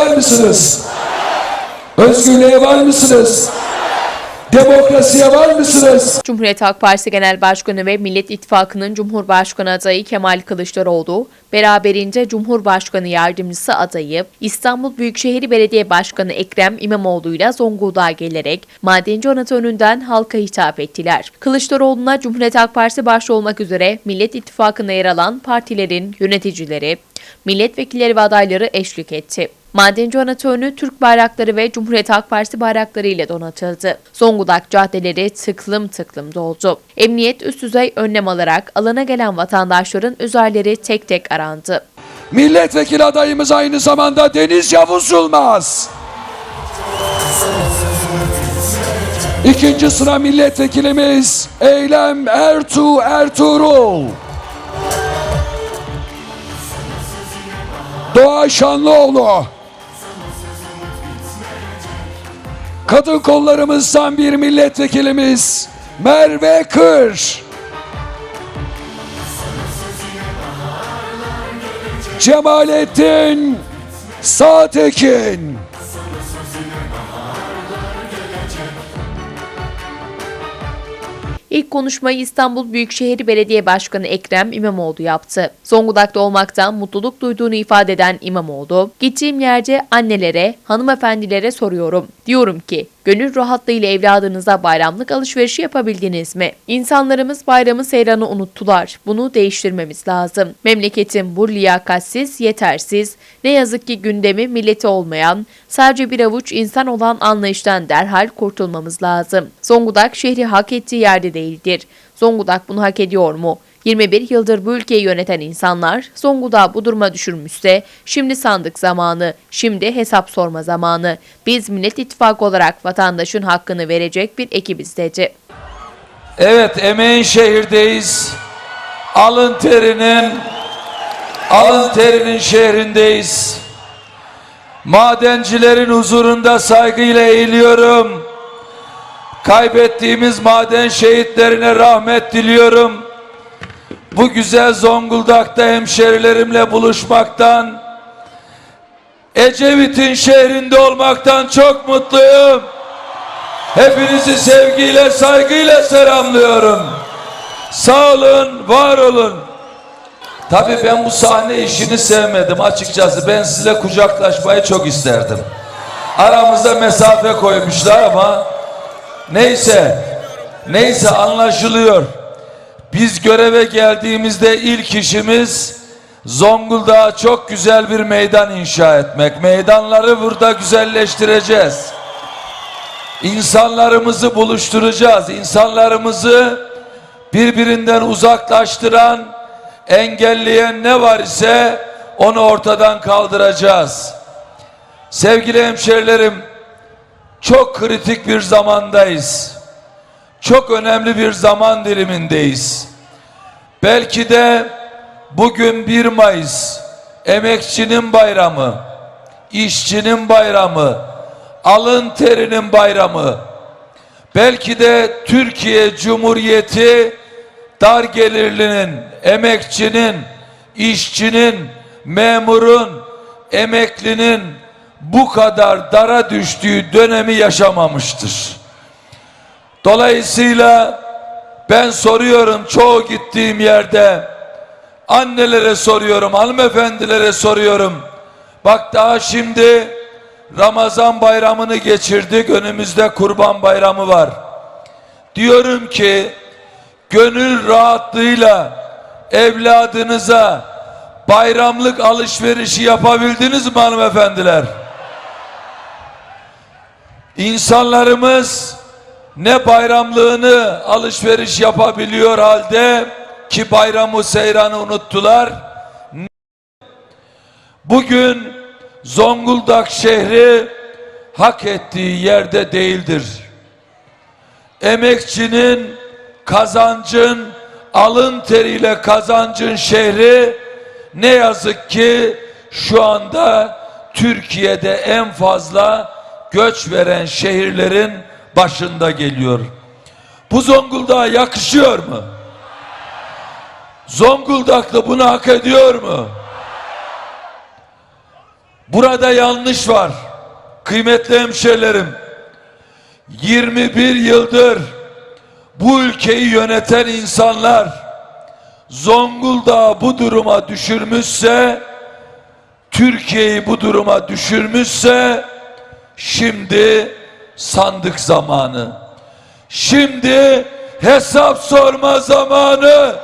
var mısınız? Özgürlüğe var mısınız? Demokrasiye var mısınız? Cumhuriyet Halk Partisi Genel Başkanı ve Millet İttifakı'nın Cumhurbaşkanı adayı Kemal Kılıçdaroğlu, beraberinde Cumhurbaşkanı Yardımcısı adayı İstanbul Büyükşehir Belediye Başkanı Ekrem İmamoğlu'yla Zonguldak'a gelerek Madenci Anıtı halka hitap ettiler. Kılıçdaroğlu'na Cumhuriyet Halk Partisi başta olmak üzere Millet İttifakı'nda yer alan partilerin yöneticileri, milletvekilleri ve adayları eşlik etti. Madenci Anıtı önü Türk bayrakları ve Cumhuriyet Halk Partisi bayrakları ile donatıldı. Zonguldak caddeleri tıklım tıklım doldu. Emniyet üst düzey önlem alarak alana gelen vatandaşların üzerleri tek tek arandı. Milletvekili adayımız aynı zamanda Deniz Yavuz Yılmaz. İkinci sıra milletvekilimiz Eylem Ertuğ Ertuğrul. Doğa Şanlıoğlu. Kadın kollarımızdan bir milletvekilimiz Merve Kır. Cemalettin Sağtekin. İlk konuşmayı İstanbul Büyükşehir Belediye Başkanı Ekrem İmamoğlu yaptı. Zonguldak'ta olmaktan mutluluk duyduğunu ifade eden İmamoğlu, gittiğim yerde annelere, hanımefendilere soruyorum. Diyorum ki, gönül rahatlığıyla evladınıza bayramlık alışverişi yapabildiniz mi? İnsanlarımız bayramı seyranı unuttular. Bunu değiştirmemiz lazım. Memleketin bu liyakatsiz, yetersiz, ne yazık ki gündemi milleti olmayan, sadece bir avuç insan olan anlayıştan derhal kurtulmamız lazım. Zonguldak şehri hak ettiği yerde değildir. Zonguldak bunu hak ediyor mu? 21 yıldır bu ülkeyi yöneten insanlar Zonguldak'ı bu duruma düşürmüşse şimdi sandık zamanı, şimdi hesap sorma zamanı. Biz Millet İttifakı olarak vatandaşın hakkını verecek bir ekibiz dedi. Evet emeğin şehirdeyiz. Alın terinin alın terinin şehrindeyiz. Madencilerin huzurunda saygıyla eğiliyorum. Kaybettiğimiz maden şehitlerine rahmet diliyorum. Bu güzel Zonguldak'ta hemşerilerimle buluşmaktan, Ecevit'in şehrinde olmaktan çok mutluyum. Hepinizi sevgiyle, saygıyla selamlıyorum. Sağ olun, var olun. Tabii ben bu sahne işini sevmedim açıkçası. Ben sizinle kucaklaşmayı çok isterdim. Aramızda mesafe koymuşlar ama neyse, neyse anlaşılıyor. Biz göreve geldiğimizde ilk işimiz Zonguldak'a çok güzel bir meydan inşa etmek. Meydanları burada güzelleştireceğiz. İnsanlarımızı buluşturacağız. İnsanlarımızı birbirinden uzaklaştıran, engelleyen ne var ise onu ortadan kaldıracağız. Sevgili hemşerilerim, çok kritik bir zamandayız. Çok önemli bir zaman dilimindeyiz. Belki de bugün 1 Mayıs emekçinin bayramı, işçinin bayramı, alın terinin bayramı. Belki de Türkiye Cumhuriyeti dar gelirlinin, emekçinin, işçinin, memurun, emeklinin bu kadar dara düştüğü dönemi yaşamamıştır. Dolayısıyla ben soruyorum çoğu gittiğim yerde annelere soruyorum, hanımefendilere soruyorum. Bak daha şimdi Ramazan bayramını geçirdik. Önümüzde Kurban Bayramı var. Diyorum ki gönül rahatlığıyla evladınıza bayramlık alışverişi yapabildiniz mi hanımefendiler? İnsanlarımız ne bayramlığını alışveriş yapabiliyor halde ki bayramı seyranı unuttular. Bugün Zonguldak şehri hak ettiği yerde değildir. Emekçinin, kazancın, alın teriyle kazancın şehri ne yazık ki şu anda Türkiye'de en fazla göç veren şehirlerin başında geliyor. Bu Zonguldak'a yakışıyor mu? Zonguldaklı bunu hak ediyor mu? Burada yanlış var. Kıymetli hemşerilerim. 21 yıldır bu ülkeyi yöneten insanlar Zonguldak'ı bu duruma düşürmüşse Türkiye'yi bu duruma düşürmüşse şimdi sandık zamanı. Şimdi hesap sorma zamanı.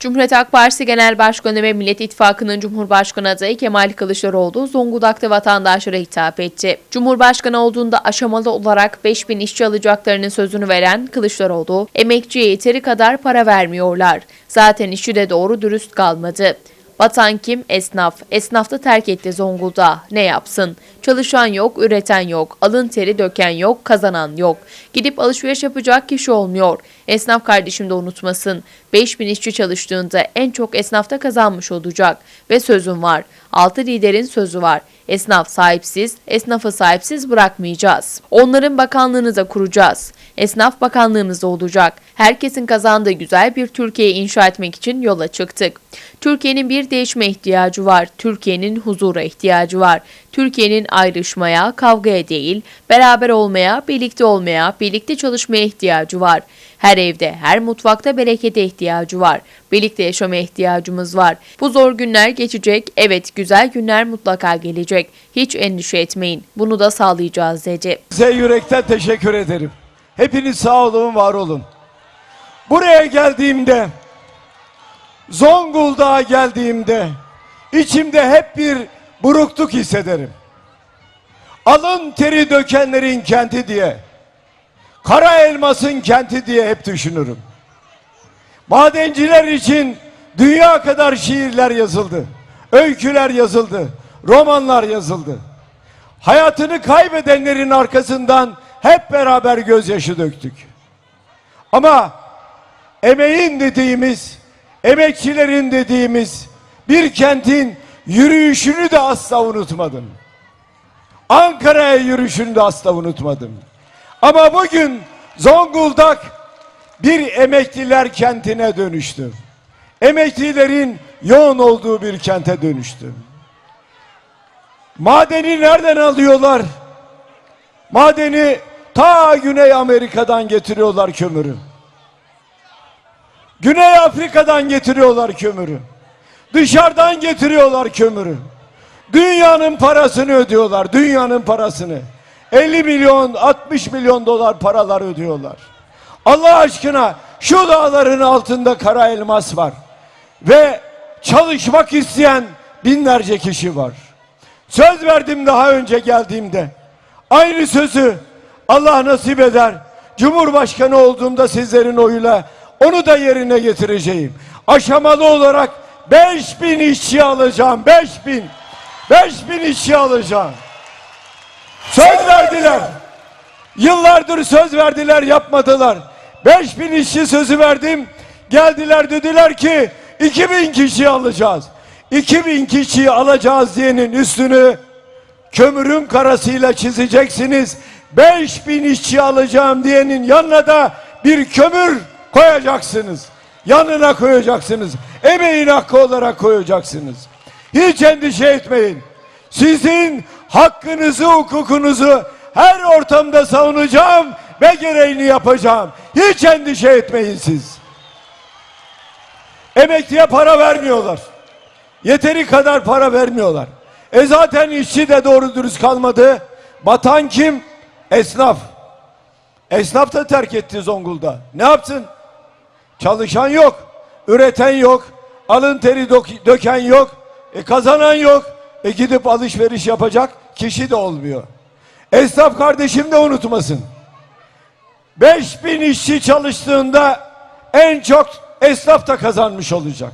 Cumhuriyet Halk Partisi Genel Başkanı ve Millet İttifakı'nın Cumhurbaşkanı adayı Kemal Kılıçdaroğlu Zonguldak'ta vatandaşlara hitap etti. Cumhurbaşkanı olduğunda aşamalı olarak 5000 işçi alacaklarının sözünü veren Kılıçdaroğlu, emekçiye yeteri kadar para vermiyorlar. Zaten işçi de doğru dürüst kalmadı. Vatan kim? Esnaf. Esnaf da terk etti Zonguldak'ı. Ne yapsın? Çalışan yok, üreten yok, alın teri döken yok, kazanan yok. Gidip alışveriş yapacak kişi olmuyor. Esnaf kardeşim de unutmasın. 5000 işçi çalıştığında en çok esnafta kazanmış olacak. Ve sözüm var. Altı liderin sözü var. Esnaf sahipsiz, esnafı sahipsiz bırakmayacağız. Onların bakanlığını da kuracağız. Esnaf bakanlığımızda olacak. Herkesin kazandığı güzel bir Türkiye inşa etmek için yola çıktık. Türkiye'nin bir değişme ihtiyacı var. Türkiye'nin huzura ihtiyacı var. Türkiye'nin ayrışmaya, kavgaya değil, beraber olmaya, birlikte olmaya, birlikte çalışmaya ihtiyacı var. Her evde, her mutfakta berekete ihtiyacı var. Birlikte yaşamaya ihtiyacımız var. Bu zor günler geçecek. Evet, güzel günler mutlaka gelecek. Hiç endişe etmeyin. Bunu da sağlayacağız dedi. Size yürekten teşekkür ederim. Hepiniz sağ olun, var olun. Buraya geldiğimde, Zonguldak'a geldiğimde, içimde hep bir burukluk hissederim. Alın teri dökenlerin kenti diye, kara elmasın kenti diye hep düşünürüm. Madenciler için dünya kadar şiirler yazıldı, öyküler yazıldı, romanlar yazıldı. Hayatını kaybedenlerin arkasından hep beraber gözyaşı döktük. Ama emeğin dediğimiz, emekçilerin dediğimiz bir kentin yürüyüşünü de asla unutmadım. Ankara'ya yürüyüşünü de asla unutmadım. Ama bugün Zonguldak bir emekliler kentine dönüştü. Emeklilerin yoğun olduğu bir kente dönüştü. Madeni nereden alıyorlar? Madeni ta Güney Amerika'dan getiriyorlar kömürü. Güney Afrika'dan getiriyorlar kömürü. Dışarıdan getiriyorlar kömürü. Dünyanın parasını ödüyorlar, dünyanın parasını. 50 milyon, 60 milyon dolar paralar ödüyorlar. Allah aşkına şu dağların altında kara elmas var. Ve çalışmak isteyen binlerce kişi var. Söz verdim daha önce geldiğimde. Aynı sözü Allah nasip eder. Cumhurbaşkanı olduğumda sizlerin oyuyla onu da yerine getireceğim. Aşamalı olarak 5000 işçi alacağım. 5000. 5000 işçi alacağım. Söz verdiler. Yıllardır söz verdiler yapmadılar. 5000 işçi sözü verdim. Geldiler dediler ki 2000 kişi alacağız. 2000 kişiyi alacağız diyenin üstünü kömürün karasıyla çizeceksiniz. 5000 işçi alacağım diyenin yanına da bir kömür koyacaksınız. Yanına koyacaksınız. Emeğin hakkı olarak koyacaksınız. Hiç endişe etmeyin. Sizin hakkınızı, hukukunuzu her ortamda savunacağım ve gereğini yapacağım. Hiç endişe etmeyin siz. Emekliye para vermiyorlar. Yeteri kadar para vermiyorlar. E zaten işçi de doğru dürüst kalmadı. Batan kim? Esnaf. Esnaf da terk etti Zonguldak'ı. Ne yapsın? Çalışan yok. Üreten yok. Alın teri dök- döken yok. E kazanan yok. E gidip alışveriş yapacak kişi de olmuyor. Esnaf kardeşim de unutmasın. 5000 işçi çalıştığında en çok esnaf da kazanmış olacak.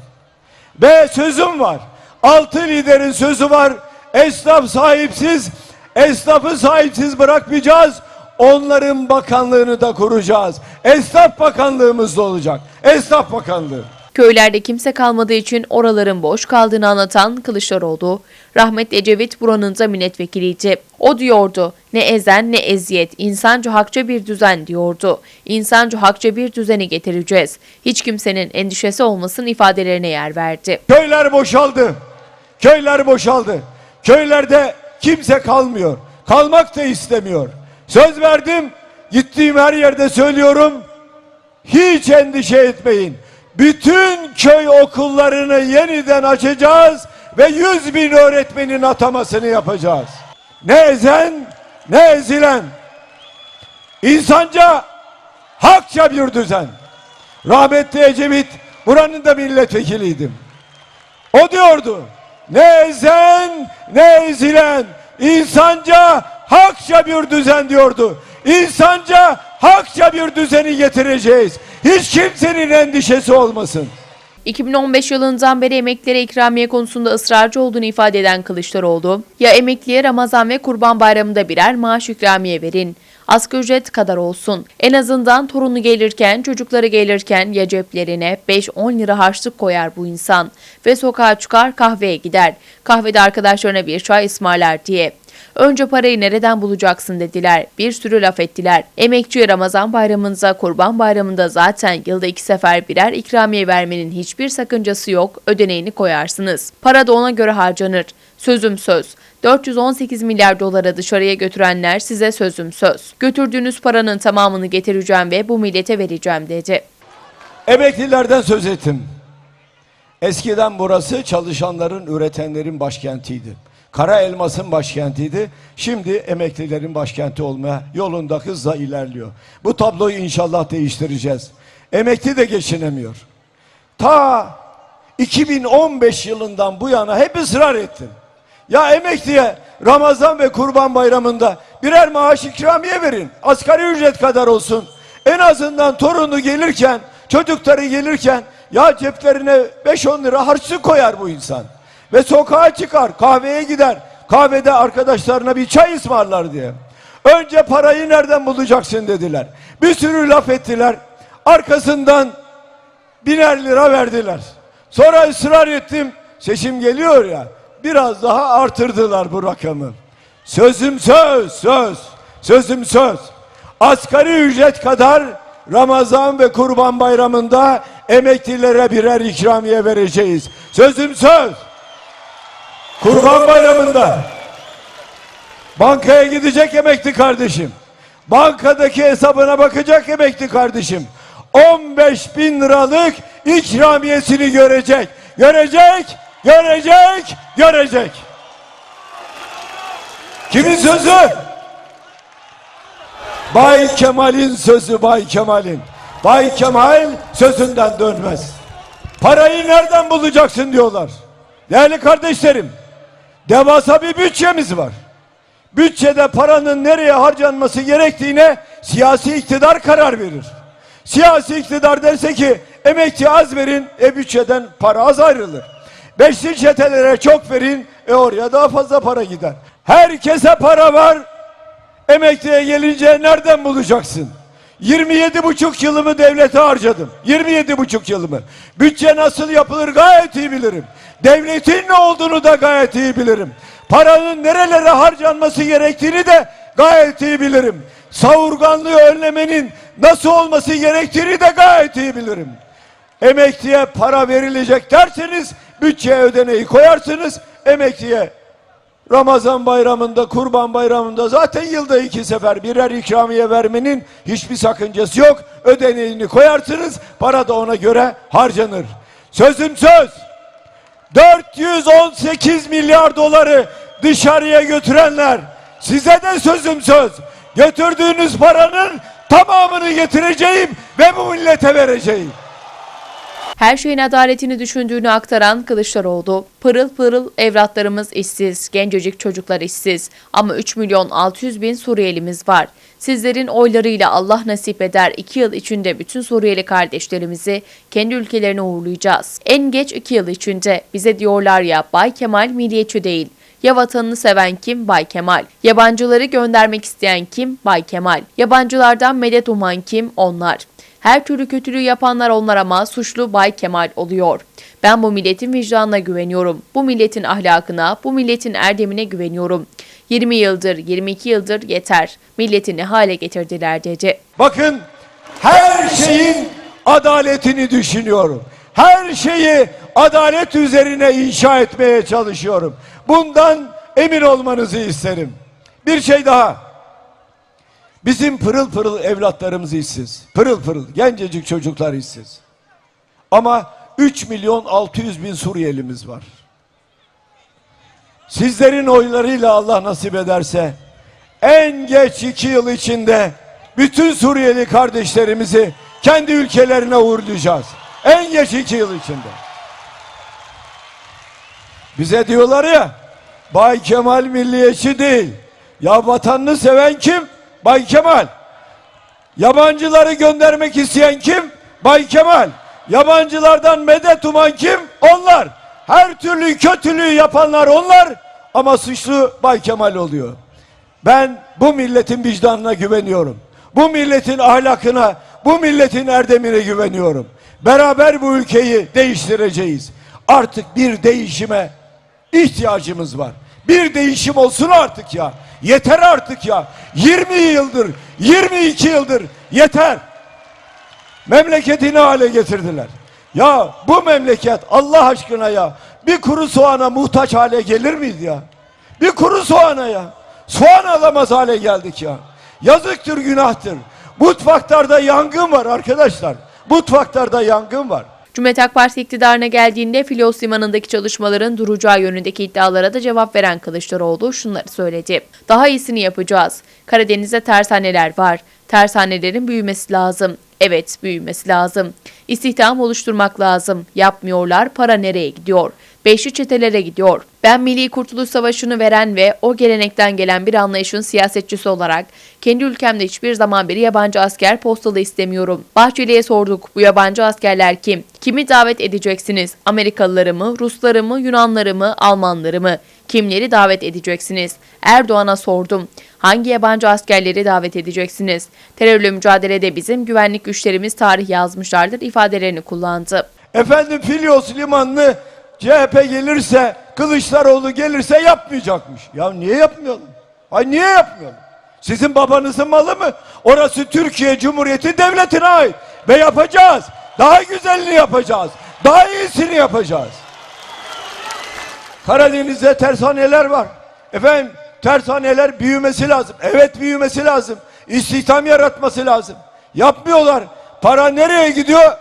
Ve sözüm var. Altı liderin sözü var. Esnaf sahipsiz, esnafı sahipsiz bırakmayacağız. Onların bakanlığını da kuracağız. Esnaf bakanlığımız da olacak. Esnaf bakanlığı. Köylerde kimse kalmadığı için oraların boş kaldığını anlatan Kılıçdaroğlu, rahmetli Ecevit buranın da milletvekiliydi. O diyordu, ne ezen ne eziyet, insanca hakça bir düzen diyordu. İnsanca hakça bir düzeni getireceğiz. Hiç kimsenin endişesi olmasın ifadelerine yer verdi. Köyler boşaldı. Köyler boşaldı. Köylerde kimse kalmıyor. Kalmak da istemiyor. Söz verdim. Gittiğim her yerde söylüyorum. Hiç endişe etmeyin. Bütün köy okullarını yeniden açacağız ve 100 bin öğretmenin atamasını yapacağız. Ne ezen ne ezilen. İnsanca hakça bir düzen. Rahmetli Ecevit buranın da milletvekiliydim. O diyordu. Ne ezen ne ezilen insanca hakça bir düzen diyordu. İnsanca hakça bir düzeni getireceğiz. Hiç kimsenin endişesi olmasın. 2015 yılından beri emeklilere ikramiye konusunda ısrarcı olduğunu ifade eden Kılıçdaroğlu, ya emekliye Ramazan ve Kurban Bayramı'nda birer maaş ikramiye verin, asgari ücret kadar olsun. En azından torunu gelirken, çocukları gelirken ya ceplerine 5-10 lira harçlık koyar bu insan ve sokağa çıkar kahveye gider. Kahvede arkadaşlarına bir çay ısmarlar diye. Önce parayı nereden bulacaksın dediler. Bir sürü laf ettiler. Emekçiye Ramazan bayramında, kurban bayramında zaten yılda iki sefer birer ikramiye vermenin hiçbir sakıncası yok. Ödeneğini koyarsınız. Para da ona göre harcanır. Sözüm söz. 418 milyar dolara dışarıya götürenler size sözüm söz. Götürdüğünüz paranın tamamını getireceğim ve bu millete vereceğim dedi. Emeklilerden söz ettim. Eskiden burası çalışanların, üretenlerin başkentiydi. Kara elmasın başkentiydi. Şimdi emeklilerin başkenti olmaya yolunda hızla ilerliyor. Bu tabloyu inşallah değiştireceğiz. Emekli de geçinemiyor. Ta 2015 yılından bu yana hep ısrar ettim. Ya emekliye Ramazan ve Kurban Bayramı'nda birer maaş ikramiye verin. Asgari ücret kadar olsun. En azından torunu gelirken, çocukları gelirken ya ceplerine 5-10 lira harçlık koyar bu insan. Ve sokağa çıkar, kahveye gider. Kahvede arkadaşlarına bir çay ısmarlar diye. Önce parayı nereden bulacaksın dediler. Bir sürü laf ettiler. Arkasından biner lira verdiler. Sonra ısrar ettim. Seçim geliyor ya. Biraz daha artırdılar bu rakamı. Sözüm söz, söz. Sözüm söz. Asgari ücret kadar Ramazan ve Kurban Bayramı'nda emeklilere birer ikramiye vereceğiz. Sözüm söz. Kurban Bayramı'nda bankaya gidecek emekli kardeşim. Bankadaki hesabına bakacak emekli kardeşim. 15 bin liralık ikramiyesini görecek. Görecek, görecek, görecek. Kimin sözü? Bay Kemal'in sözü Bay Kemal'in. Bay Kemal sözünden dönmez. Parayı nereden bulacaksın diyorlar. Değerli kardeşlerim, devasa bir bütçemiz var. Bütçede paranın nereye harcanması gerektiğine siyasi iktidar karar verir. Siyasi iktidar derse ki emekçi az verin, e bütçeden para az ayrılır. Beşli çetelere çok verin, e oraya daha fazla para gider. Herkese para var, emekliye gelince nereden bulacaksın? 27 buçuk yılımı devlete harcadım. 27 buçuk yılımı. Bütçe nasıl yapılır gayet iyi bilirim. Devletin ne olduğunu da gayet iyi bilirim. Paranın nerelere harcanması gerektiğini de gayet iyi bilirim. Savurganlığı önlemenin nasıl olması gerektiğini de gayet iyi bilirim. Emekliye para verilecek derseniz bütçeye ödeneği koyarsınız. Emekliye Ramazan bayramında, kurban bayramında zaten yılda iki sefer birer ikramiye vermenin hiçbir sakıncası yok. Ödeneğini koyarsınız, para da ona göre harcanır. Sözüm söz. 418 milyar doları dışarıya götürenler, size de sözüm söz. Götürdüğünüz paranın tamamını getireceğim ve bu millete vereceğim. Her şeyin adaletini düşündüğünü aktaran Kılıçdaroğlu, pırıl pırıl evlatlarımız işsiz, gencecik çocuklar işsiz ama 3 milyon 600 bin Suriyelimiz var. Sizlerin oylarıyla Allah nasip eder 2 yıl içinde bütün Suriyeli kardeşlerimizi kendi ülkelerine uğurlayacağız. En geç 2 yıl içinde bize diyorlar ya Bay Kemal milliyetçi değil. Ya vatanını seven kim? Bay Kemal. Yabancıları göndermek isteyen kim? Bay Kemal. Yabancılardan medet uman kim? Onlar. Her türlü kötülüğü yapanlar onlar ama suçlu Bay Kemal oluyor. Ben bu milletin vicdanına güveniyorum. Bu milletin ahlakına, bu milletin erdemine güveniyorum. 20 yıldır, 22 yıldır yeter. Milleti ne hale getirdiler dedi. Bakın her şeyin adaletini düşünüyorum. Her şeyi adalet üzerine inşa etmeye çalışıyorum. Bundan emin olmanızı isterim. Bir şey daha. Bizim pırıl pırıl evlatlarımız işsiz. Pırıl pırıl gencecik çocuklar işsiz. Ama 3 milyon 600 bin Suriyelimiz var. Sizlerin oylarıyla Allah nasip ederse en geç iki yıl içinde bütün Suriyeli kardeşlerimizi kendi ülkelerine uğurlayacağız. En geç iki yıl içinde. Bize diyorlar ya Bay Kemal milliyetçi değil. Ya vatanını seven kim? Bay Kemal. Yabancıları göndermek isteyen kim? Bay Kemal. Yabancılardan medet uman kim? Onlar. Her türlü kötülüğü yapanlar onlar ama suçlu Bay Kemal oluyor. Ben bu milletin vicdanına güveniyorum. Bu milletin ahlakına, bu milletin erdemine güveniyorum. Beraber bu ülkeyi değiştireceğiz. Artık bir değişime ihtiyacımız var. Bir değişim olsun artık ya. Yeter artık ya. 20 yıldır, 22 yıldır yeter. Memleketi ne hale getirdiler? Ya bu memleket Allah aşkına ya bir kuru soğana muhtaç hale gelir miydi ya? Bir kuru soğana ya. Soğan alamaz hale geldik ya. Yazıktır günahtır. Mutfaklarda yangın var arkadaşlar. Mutfaklarda yangın var. Cumhuriyet Halk Partisi iktidarına geldiğinde Filos Limanı'ndaki çalışmaların duracağı yönündeki iddialara da cevap veren Kılıçdaroğlu şunları söyledi. Daha iyisini yapacağız. Karadeniz'de tersaneler var. Tersanelerin büyümesi lazım. Evet, büyümesi lazım. İstihdam oluşturmak lazım. Yapmıyorlar, para nereye gidiyor? Beşli çetelere gidiyor. Ben Milli Kurtuluş Savaşı'nı veren ve o gelenekten gelen bir anlayışın siyasetçisi olarak kendi ülkemde hiçbir zaman bir yabancı asker postalı istemiyorum. Bahçeli'ye sorduk bu yabancı askerler kim? Kimi davet edeceksiniz? Amerikalıları mı, Rusları mı, Yunanları mı, Almanları mı? Kimleri davet edeceksiniz? Erdoğan'a sordum. Hangi yabancı askerleri davet edeceksiniz? Terörle mücadelede bizim güvenlik güçlerimiz tarih yazmışlardır ifadelerini kullandı. Efendim Filyos limanını CHP gelirse, Kılıçdaroğlu gelirse yapmayacakmış. Ya niye yapmayalım? Ay niye yapmayalım? Sizin babanızın malı mı? Orası Türkiye Cumhuriyeti Devleti'ne ait. Ve yapacağız. Daha güzelini yapacağız. Daha iyisini yapacağız. Karadeniz'de tersaneler var. Efendim tersaneler büyümesi lazım. Evet büyümesi lazım. İstihdam yaratması lazım. Yapmıyorlar. Para nereye gidiyor?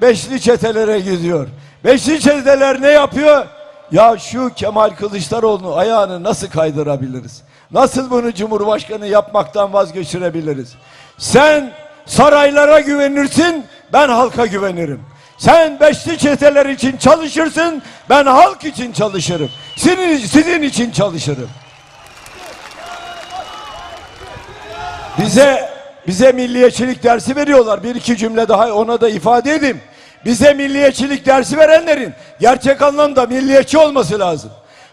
Beşli çetelere gidiyor. Beşli çeteler ne yapıyor? Ya şu Kemal Kılıçdaroğlu'nun ayağını nasıl kaydırabiliriz? Nasıl bunu Cumhurbaşkanı yapmaktan vazgeçirebiliriz? Sen saraylara güvenirsin, ben halka güvenirim. Sen beşli çeteler için çalışırsın, ben halk için çalışırım. Sizin, sizin için çalışırım. Bize bize milliyetçilik dersi veriyorlar. Bir iki cümle daha ona da ifade edeyim. Bize milliyetçilik dersi verenlerin gerçek anlamda milliyetçi olması lazım.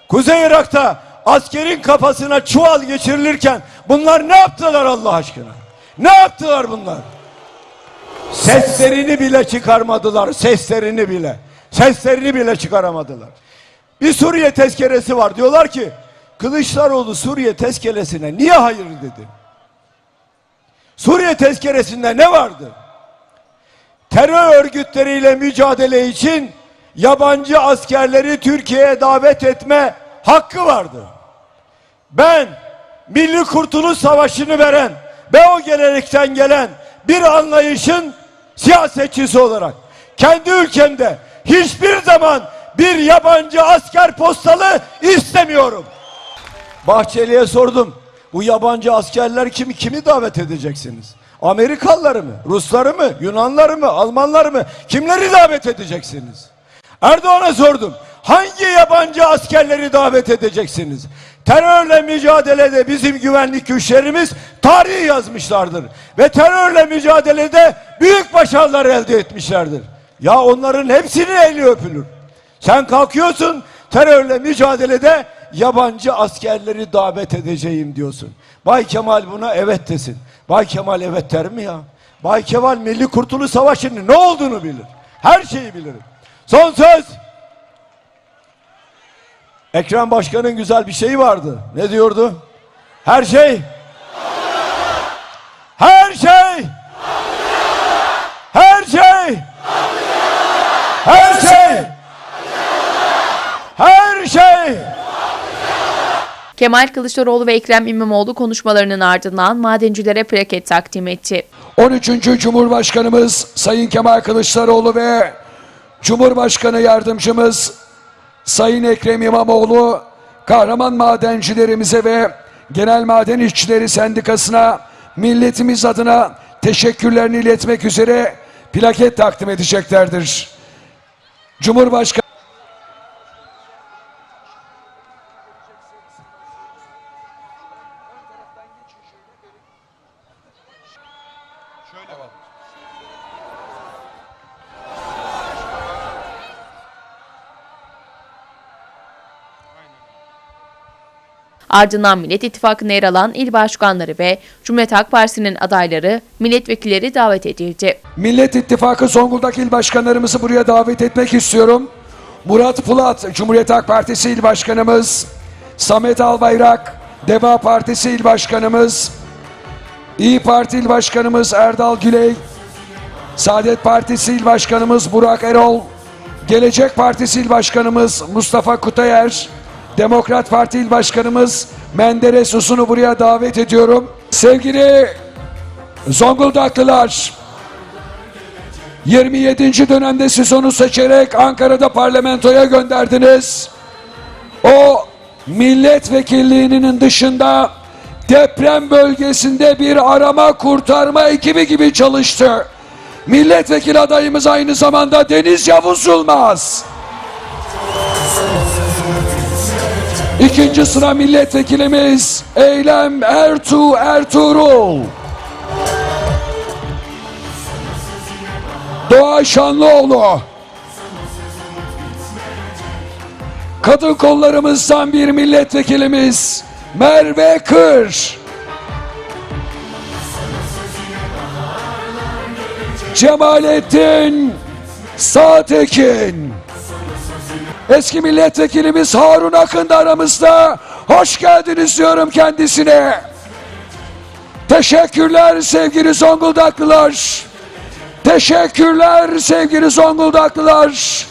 Kuzey Irak'ta askerin kafasına çuval geçirilirken bunlar ne yaptılar Allah aşkına? Ne yaptılar bunlar? Seslerini bile çıkarmadılar. Seslerini bile. Seslerini bile çıkaramadılar. Bir Suriye tezkeresi var. Diyorlar ki Kılıçdaroğlu Suriye tezkeresine niye hayır dedi? Suriye tezkeresinde ne vardı? Terör örgütleriyle mücadele için yabancı askerleri Türkiye'ye davet etme hakkı vardı. Ben Milli Kurtuluş Savaşı'nı veren ve o gelenekten gelen bir anlayışın siyasetçisi olarak kendi ülkemde hiçbir zaman bir yabancı asker postalı istemiyorum. Bahçeli'ye sordum. Bu yabancı askerler kimi kimi davet edeceksiniz? Amerikalıları mı? Rusları mı? Yunanları mı? Almanları mı? Kimleri davet edeceksiniz? Erdoğan'a sordum. Hangi yabancı askerleri davet edeceksiniz? Terörle mücadelede bizim güvenlik güçlerimiz tarihi yazmışlardır. Ve terörle mücadelede büyük başarılar elde etmişlerdir. Ya onların hepsinin eli öpülür. Sen kalkıyorsun terörle mücadelede yabancı askerleri davet edeceğim diyorsun. Bay Kemal buna evet desin. Bay Kemal evet der mi ya? Bay Kemal Milli Kurtuluş Savaşı'nın ne olduğunu bilir. Her şeyi bilirim. Son söz. Ekrem Başkan'ın güzel bir şeyi vardı. Ne diyordu? Her şey her şey her şey her şey her şey Kemal Kılıçdaroğlu ve Ekrem İmamoğlu konuşmalarının ardından madencilere plaket takdim etti. 13. Cumhurbaşkanımız Sayın Kemal Kılıçdaroğlu ve Cumhurbaşkanı Yardımcımız Sayın Ekrem İmamoğlu kahraman madencilerimize ve Genel Maden İşçileri Sendikası'na milletimiz adına teşekkürlerini iletmek üzere plaket takdim edeceklerdir. Cumhurbaşkanı Ardından Millet İttifakı'na yer alan il başkanları ve Cumhuriyet Halk Partisi'nin adayları milletvekilleri davet edildi. Millet İttifakı Zonguldak İl Başkanlarımızı buraya davet etmek istiyorum. Murat Pulat, Cumhuriyet Halk Partisi İl Başkanımız. Samet Albayrak, Deva Partisi İl Başkanımız. İyi Parti İl Başkanımız Erdal Güley. Saadet Partisi İl Başkanımız Burak Erol. Gelecek Partisi İl Başkanımız Mustafa Kutayer. Demokrat Parti İl Başkanımız Menderes Usun'u buraya davet ediyorum. Sevgili Zonguldaklılar, 27. dönemde siz onu seçerek Ankara'da parlamentoya gönderdiniz. O milletvekilliğinin dışında deprem bölgesinde bir arama kurtarma ekibi gibi çalıştı. Milletvekili adayımız aynı zamanda Deniz Yavuz Yılmaz. İkinci sıra milletvekilimiz Eylem Ertuğ Ertuğrul. Doğa Şanlıoğlu. Kadın kollarımızdan bir milletvekilimiz Merve Kır. Cemalettin Sağtekin. Eski milletvekilimiz Harun Akın da aramızda. Hoş geldiniz diyorum kendisine. Teşekkürler sevgili Zonguldaklılar. Teşekkürler sevgili Zonguldaklılar.